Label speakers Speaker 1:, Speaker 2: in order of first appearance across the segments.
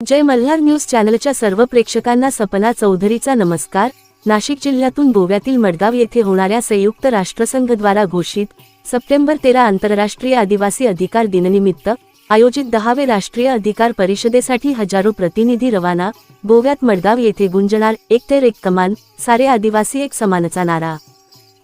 Speaker 1: जय Malhar news चॅनलच्या सर्व प्रेक्षकांना सपना चौधरीचा नमस्कार. नाशिक जिल्ह्यातून गोव्यातील मडगाव येथे होणाऱ्या संयुक्त राष्ट्रसंघद्वारा घोषित सप्टेंबर तेरा आंतरराष्ट्रीय आदिवासी अधिकार दिननिमित्त आयोजित दहावे राष्ट्रीय अधिकार परिषदेसाठी हजारो प्रतिनिधी रवाना. गोव्यात मडगाव येथे गुंजणार एक तर एक कमान सारे आदिवासी एक समानचा नारा.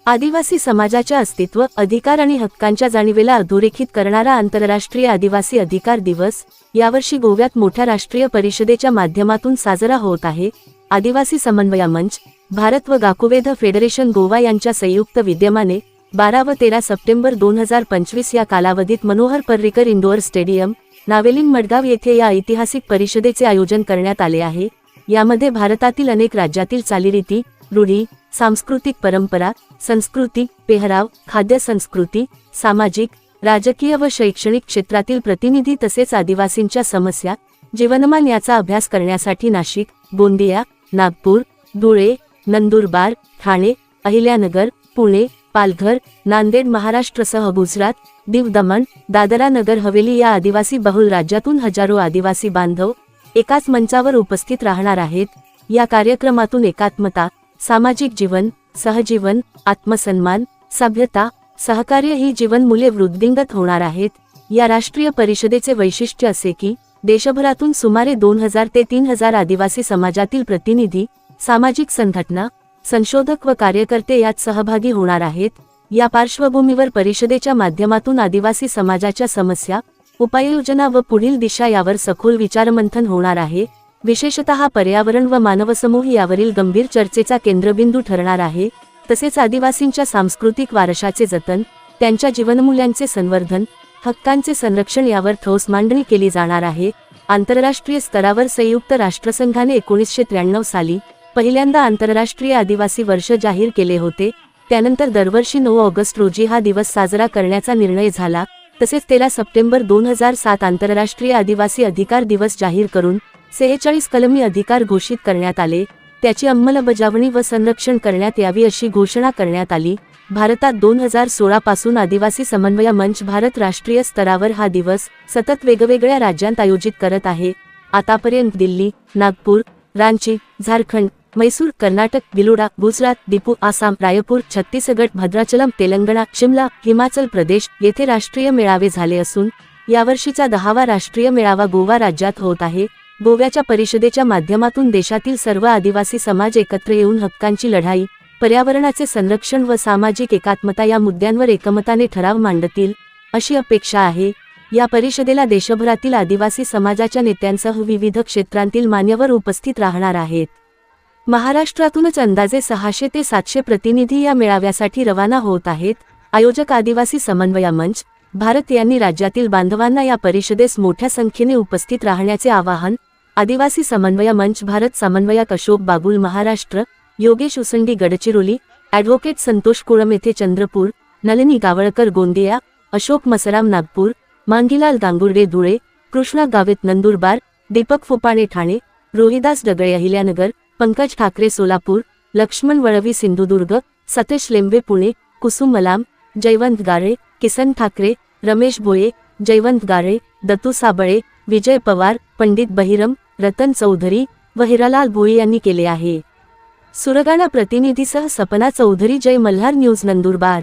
Speaker 1: आदिवासी समाजाच्या अस्तित्व अधिकार आणि हक्कांच्या जाणीवेला अधोरेखित करणारा आंतरराष्ट्रीय आदिवासी अधिकार दिवस यावर्षी गोव्यात मोठ्या राष्ट्रीय परिषदेच्या माध्यमातून साजरा होत आहे. आदिवासी समन्वय मंच भारत व गाकुवेध फेडरेशन गोवा यांच्या संयुक्त विद्यमाने बारा व तेरा सप्टेंबर दोन हजार पंचवीस या कालावधीत मनोहर पर्रिकर इंडोअर स्टेडियम नावेलिन मडगाव येथे या ऐतिहासिक परिषदेचे आयोजन करण्यात आले आहे. यामध्ये भारतातील अनेक राज्यातील चालीरीती रूढी सांस्कृतिक परंपरा संस्कृती पेहराव खाद्य संस्कृती सामाजिक राजकीय व शैक्षणिक क्षेत्रातील प्रतिनिधी तसेच आदिवासींच्या समस्या जीवनमान याचा अभ्यास करण्यासाठी नाशिक गोंदिया नागपूर धुळे नंदुरबार ठाणे अहिल्यानगर पुणे पालघर नांदेड महाराष्ट्रसह गुजरात दीव दमण दादरा नगर हवेली या आदिवासी बहुल राज्यातून हजारो आदिवासी बांधव एकाच मंचावर उपस्थित राहणार आहेत. या कार्यक्रमातून एकात्मता सामाजिक जीवन सहजीवन आत्मसन्मान सभ्यता सहकार्य ही जीवन मुले वृद्धिंगत होणार आहेत. या राष्ट्रीय परिषदेचे वैशिष्ट्य असे की देशभरातून सुमारे दोन हजार ते तीन हजार आदिवासी समाजातील प्रतिनिधी सामाजिक संघटना संशोधक व कार्यकर्ते यात सहभागी होणार आहेत. या पार्श्वभूमीवर परिषदेच्या माध्यमातून आदिवासी समाजाच्या समस्या उपाययोजना व पुढील दिशा यावर सखोल विचारमंथन होणार आहे. विशेषतः पर्यावरण व मानवसमूह यावरील गंभीर चर्चेचा केंद्रबिंदू ठरणार आहे. तसेच आदिवासींच्या सांस्कृतिक वारशाचे जतन त्यांच्या जीवनमूल्यांचे संवर्धन हक्कांचे संरक्षण यावर ठोस मांडणी केली जाणार आहे. आंतरराष्ट्रीय स्तरावर संयुक्त राष्ट्रसंघाने एकोणीसशे त्र्याण्णव साली पहिल्यांदा आंतरराष्ट्रीय आदिवासी वर्ष जाहीर केले होते. त्यानंतर दरवर्षी नऊ ऑगस्ट रोजी हा दिवस साजरा करण्याचा निर्णय झाला. तसेच तेरा सप्टेंबर दोन हजार सात आंतरराष्ट्रीय आदिवासी अधिकार दिवस जाहीर करून सेहेचाळीस कलमी अधिकार घोषित करण्यात आले. त्याची अंमलबजावणी व संरक्षण करण्यात यावी अशी घोषणा करण्यात आली. भारतात दोन हजार सोळा पासून आदिवासी समन्वय मंच भारत राष्ट्रीय स्तरावर हा दिवस सतत वेगवेगळ्या राज्यांत आयोजित करत आहे. आतापर्यंत दिल्ली नागपूर रांची झारखंड मैसूर कर्नाटक बिलोडा गुजरात दिपू आसाम रायपूर छत्तीसगड भद्राचलम तेलंगणा शिमला हिमाचल प्रदेश येथे राष्ट्रीय मेळावे झाले असून यावर्षीचा दहावा राष्ट्रीय मेळावा गोवा राज्यात होत आहे. गोव्याच्या परिषदेच्या माध्यमातून देशातील सर्व आदिवासी समाज एकत्र येऊन हक्कांची लढाई पर्यावरणाचे संरक्षण व सामाजिक एकात्मता या मुद्द्यांवर एकमताने ठराव मांडतील अशी अपेक्षा आहे. या परिषदेला देशभरातील आदिवासी समाजाच्या नेत्यांसह विविध क्षेत्रांतील मान्यवर उपस्थित राहणार आहेत. महाराष्ट्रातूनच अंदाजे सहाशे ते सातशे प्रतिनिधी या मेळाव्यासाठी रवाना होत आहेत. आयोजक आदिवासी समन्वय मंच भारत यांनी राज्यातील बांधवांना या परिषदेस मोठ्या संख्येने उपस्थित राहण्याचे आवाहन आदिवासी समन्वय मंच भारत समन्वयक अशोक बाबुल महाराष्ट्र योगेश उसंडी गडचिरोली ॲडव्होकेट संतोष कुळम येथे चंद्रपूर नलिनी गावळकर गोंदिया अशोक मसराम नागपूर मांगीलाल गांगुर्डे धुळे कृष्णा गावित नंदुरबार दीपक फुपाणे ठाणे रोहिदास डगळे अहिल्यानगर पंकज ठाकरे सोलापूर लक्ष्मण वळवी सिंधुदुर्ग सतेश लेंबे पुणे कुसुम मलाम जयवंत गारे किसन ठाकरे रमेश भोये जयवंत गारे दत्तू साबळे विजय पवार पंडित बहिरम रतन चौधरी व हिरालाल भोई यांनी केले आहे. सुरगाणा प्रतिनिधीसह सपना चौधरी जय मल्हार न्यूज नंदुरबार.